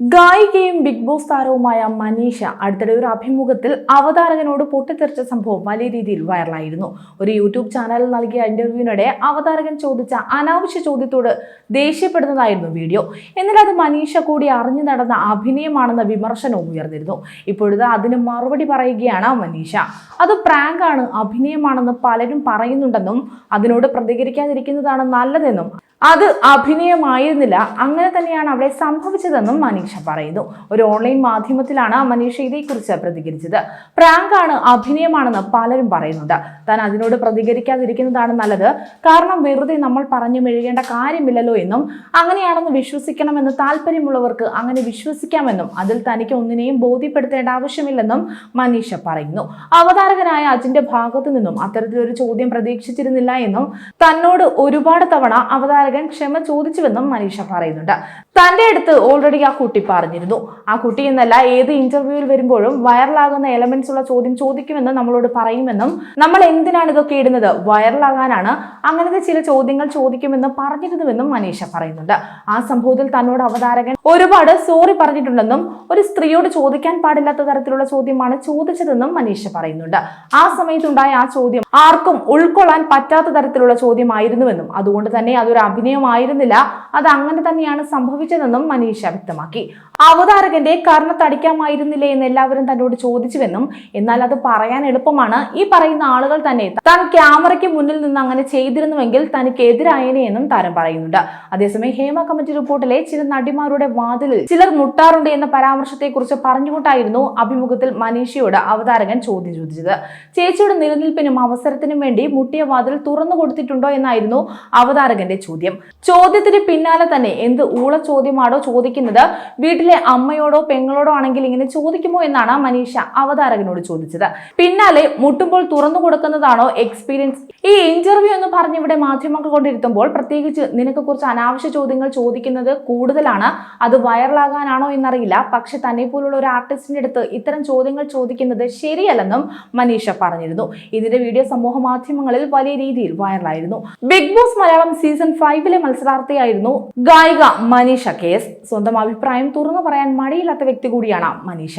ഗായികയും big boss താരവുമായ മനീഷ അടുത്തിടെ ഒരു അഭിമുഖത്തിൽ അവതാരകനോട് പൊട്ടിത്തെറിച്ച സംഭവം വലിയ രീതിയിൽ വൈറലായിരുന്നു. ഒരു യൂട്യൂബ് ചാനലിൽ നൽകിയ ഇന്റർവ്യൂവിനിടെ അവതാരകൻ ചോദിച്ച അനാവശ്യ ചോദ്യത്തോട് ദേഷ്യപ്പെടുന്നതായിരുന്നു വീഡിയോ. എന്നാൽ അത് മനീഷ കൂടി അറിഞ്ഞു നടന്ന അഭിനയമാണെന്ന വിമർശനവും ഉയർന്നിരുന്നു. ഇപ്പോഴത് അതിന് മറുപടി പറയുകയാണ് മനീഷ. അത് പ്രാങ്കാണ് അഭിനയമാണെന്ന് പലരും പറയുന്നുണ്ടെന്നും അതിനോട് പ്രതികരിക്കാതിരിക്കുന്നതാണ് നല്ലതെന്നും. അത് അഭിനയമായിരുന്നില്ല അങ്ങനെ തന്നെയാണ് അവിടെ സംഭവിച്ചതെന്നും മനീഷ പറയുന്നു. ഒരു ഓൺലൈൻ മാധ്യമത്തിലാണ് മനീഷ ഇതേക്കുറിച്ച് പ്രതികരിച്ചത്. പ്രാങ്കാണ് അഭിനയമാണെന്ന് പലരും പറയുന്നുണ്ട്. താൻ അതിനോട് പ്രതികരിക്കാതിരിക്കുന്നതാണ് നല്ലത്. കാരണം വെറുതെ നമ്മൾ പറഞ്ഞു മെഴുകേണ്ട കാര്യമില്ലല്ലോ എന്നും അങ്ങനെയാണെന്ന് വിശ്വസിക്കണമെന്ന് താല്പര്യമുള്ളവർക്ക് അങ്ങനെ വിശ്വസിക്കാമെന്നും അതിൽ തനിക്ക് ഒന്നിനെയും ബോധ്യപ്പെടുത്തേണ്ട ആവശ്യമില്ലെന്നും മനീഷ പറയുന്നു. അവതാരകനായ അജിന്റെ ഭാഗത്തു നിന്നും അത്തരത്തിലൊരു ചോദ്യം പ്രതീക്ഷിച്ചിരുന്നില്ല എന്നും തന്നോട് ഒരുപാട് തവണ അവതാരകൻ ക്ഷമ ചോദിച്ചുവെന്നും മനീഷ പറയുന്നുണ്ട്. തന്റെ അടുത്ത് ഓൾറെഡി ആ കുട്ടി പറഞ്ഞിരുന്നു. ആ കുട്ടി എന്നല്ല ഏത് ഇന്റർവ്യൂവിൽ വരുമ്പോഴും വൈറലാകുന്ന എലമെന്റ്സ് ഉള്ള ചോദ്യം ചോദിക്കുമെന്ന് നമ്മളോട് പറയുമെന്നും നമ്മൾ എന്തിനാണ് ഇതൊക്കെ ഇടുന്നത്? വൈറലാകാനാണ് അങ്ങനത്തെ ചില ചോദ്യങ്ങൾ ചോദിക്കുമെന്ന് പറഞ്ഞിരുന്നുവെന്നും മനീഷ പറയുന്നുണ്ട്. ആ സംഭവത്തിൽ തന്നോട് അവതാരകൻ ഒരുപാട് സോറി പറഞ്ഞിട്ടുണ്ടെന്നും ഒരു സ്ത്രീയോട് ചോദിക്കാൻ പാടില്ലാത്ത തരത്തിലുള്ള ചോദ്യമാണ് ചോദിച്ചതെന്നും മനീഷ പറയുന്നുണ്ട്. ആ സമയത്തുണ്ടായ ആ ചോദ്യം ആർക്കും ഉൾക്കൊള്ളാൻ പറ്റാത്ത തരത്തിലുള്ള ചോദ്യമായിരുന്നുവെന്നും അതുകൊണ്ട് തന്നെ അതൊരു അഭിനയമായിരുന്നില്ല. അത് അങ്ങനെ തന്നെയാണ് സംഭവിച്ചതെന്നും മനീഷ വ്യക്തമാക്കി. അവതാരകന്റെ കർണത്തടിക്കാമായിരുന്നില്ലേ എന്ന് എല്ലാവരും തന്നോട് ചോദിച്ചുവെന്നും എന്നാൽ അത് പറയാൻ എളുപ്പമാണ്. ഈ പറയുന്ന ആളുകൾ തന്നെ താൻ ക്യാമറയ്ക്ക് മുന്നിൽ നിന്ന് അങ്ങനെ ചെയ്തിരുന്നുവെങ്കിൽ തനിക്ക് എതിരായനെ എന്നും താരം പറയുന്നുണ്ട്. അതേസമയം ഹേമ കമ്മിറ്റി റിപ്പോർട്ടിലെ ചില നടിമാരുടെ വാതിലിൽ ചിലർ മുട്ടാറുണ്ട് എന്ന പരാമർശത്തെക്കുറിച്ച് പറഞ്ഞുകൊണ്ടായിരുന്നു അഭിമുഖത്തിൽ മനീഷയോട് അവതാരകൻ ചോദ്യം ചോദിച്ചത്. ചേച്ചിയുടെ നിലനിൽപ്പിനും അവസരത്തിനും വേണ്ടി മുട്ടിയ വാതിൽ തുറന്നു കൊടുത്തിട്ടുണ്ടോ എന്നായിരുന്നു അവതാരകന്റെ ചോദ്യം. ചോദ്യത്തിന് പിന്നാലെ തന്നെ എന്ത് ഊള ചോദ്യമാണോ ചോദിക്കുന്നത്? വീട്ടിലെ അമ്മയോടോ പെങ്ങളോടോ ആണെങ്കിൽ ഇങ്ങനെ ചോദിക്കുമോ എന്നാണ് മനീഷ അവതാരകനോട് ചോദിച്ചത്. പിന്നാലെ മുട്ടുമ്പോൾ തുറന്നു കൊടുക്കുന്നതാണോ എക്സ്പീരിയൻസ് ഈ ഇന്റർവ്യൂ എന്ന് പറഞ്ഞ് ഇവിടെ മാധ്യമങ്ങൾ കൊണ്ടിരുത്തുമ്പോൾ പ്രത്യേകിച്ച് നിനക്ക് കുറച്ച് അനാവശ്യ ചോദ്യങ്ങൾ ചോദിക്കുന്നത് കൂടുതലാണ്. അത് വൈറലാകാനാണോ എന്നറിയില്ല. പക്ഷെ തന്നെ പോലുള്ള ഒരു ആർട്ടിസ്റ്റിന്റെ അടുത്ത് ഇത്തരം ചോദ്യങ്ങൾ ചോദിക്കുന്നത് ശരിയല്ലെന്നും മനീഷ പറഞ്ഞിരുന്നു. ഇതിന്റെ വീഡിയോ സമൂഹ മാധ്യമങ്ങളിൽ വലിയ രീതിയിൽ വൈറലായിരുന്നു. ബിഗ് ബോസ് മലയാളം സീസൺ ഫൈവിലെ മത്സരാർത്ഥിയായിരുന്നു ഗായിക മനീഷ കേസ് സ്വന്തം അഭിപ്രായം തുറന്നു പറയാൻ മടിയില്ലാത്ത വ്യക്തി കൂടിയാണ് മനീഷ.